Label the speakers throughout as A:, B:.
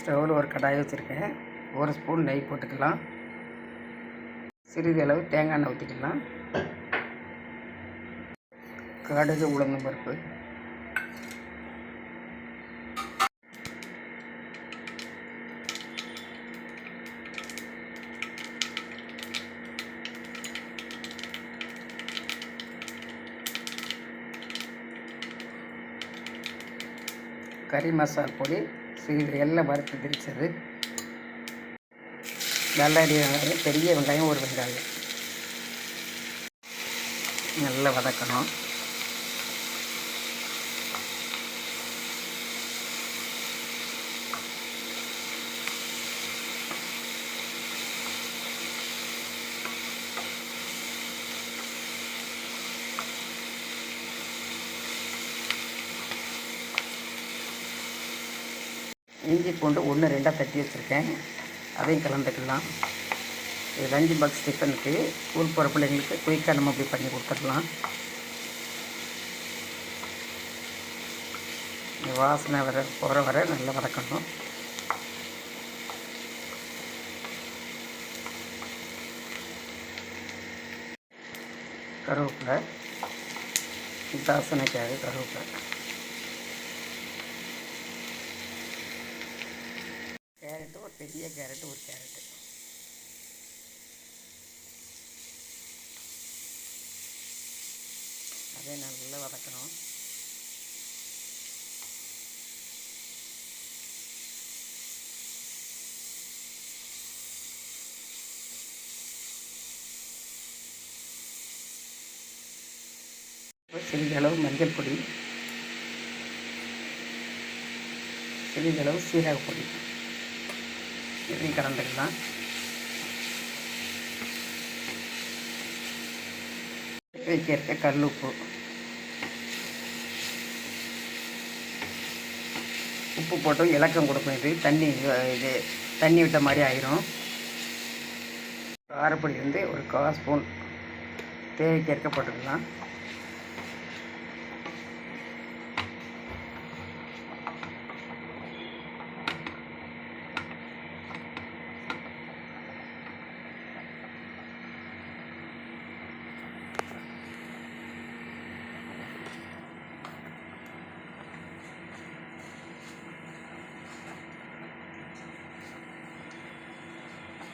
A: ஸ்டவ்வில் ஒரு கடாய் வச்சுருக்கேன். ஒரு ஸ்பூன் நெய் போட்டுக்கலாம். சிறிது அளவு தேங்காய் எண்ணெய் ஊற்றிக்கலாம் கடுகு உளுந்தம் பருப்பு. கறி மசால் பொடி. சிறிது எல்லாம் வறுத்து திரிச்சது வெள்ளரி பெரிய வெங்காயம் ஒரு வெங்காயம். நல்லா வதக்கணும். இஞ்சி பூண்டு ஒன்று ரெண்டாக தட்டி வச்சுருக்கேன். அதையும் கலந்துக்கலாம். இது லஞ்சு பாக்ஸ் டிஃபனுக்கு ஸ்கூல் போகிற பிள்ளைங்களுக்கு குயிக்காக நம்ம அப்படி பண்ணி கொடுத்துடலாம். இந்த வாசனை வர போகிற வர நல்லா வதக்கணும். கருவேப்பிலை தாசனைக்காக கருவேப்பிலை கேரட்டு ஒரு பெரிய கேரட்டு ஒரு கேரட்டு. அதே நல்லா வதக்கணும். சிறிதளவு மஞ்சள் பொடி. சிறிதளவு சீரக பொடி. இதையும் கலந்துக்கலாம் வைக்க கல் உப்பு. உப்பு போட்டும் இலக்கம் கொடுக்கும். இது தண்ணி இது தண்ணி விட்ட மாதிரி ஆயிரும். காரப்பொடி வந்து ஒரு கால் ஸ்பூன் தேவைக்கு இருக்க போட்டுக்கலாம்.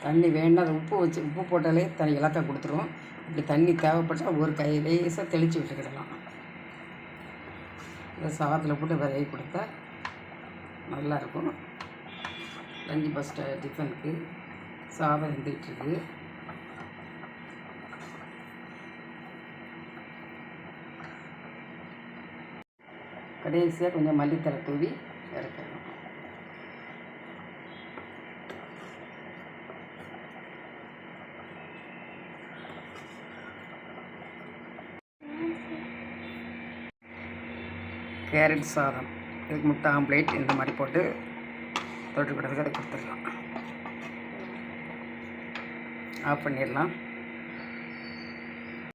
A: தண்ணி வேண்டாம் அதை உப்பு வச்சு உப்பு போட்டாலே தனி இலக்கம் கொடுத்துரும் இப்படி தண்ணி தேவைப்பட்டால் ஒரு கை லேசாக தெளித்து விட்டுக்கிடலாம். இதை சாதத்தில் போட்டு விரைவி கொடுத்தா நல்லாயிருக்கும் லஞ்சு பஸ்ட்டு டிஃபனுக்கு சாதம் இருந்துகிட்ருக்கு கடைசியாக கொஞ்சம் மல்லித்தலை தூவி இறக்கணும் கேரட் சாதம். இதுக்கு முட்டை ஆம்லேட் இந்த மாதிரி போட்டு தொட்டுக்கிட்டதுக்கு அதை கொடுத்துடலாம். ஆஃப் பண்ணிடலாம்.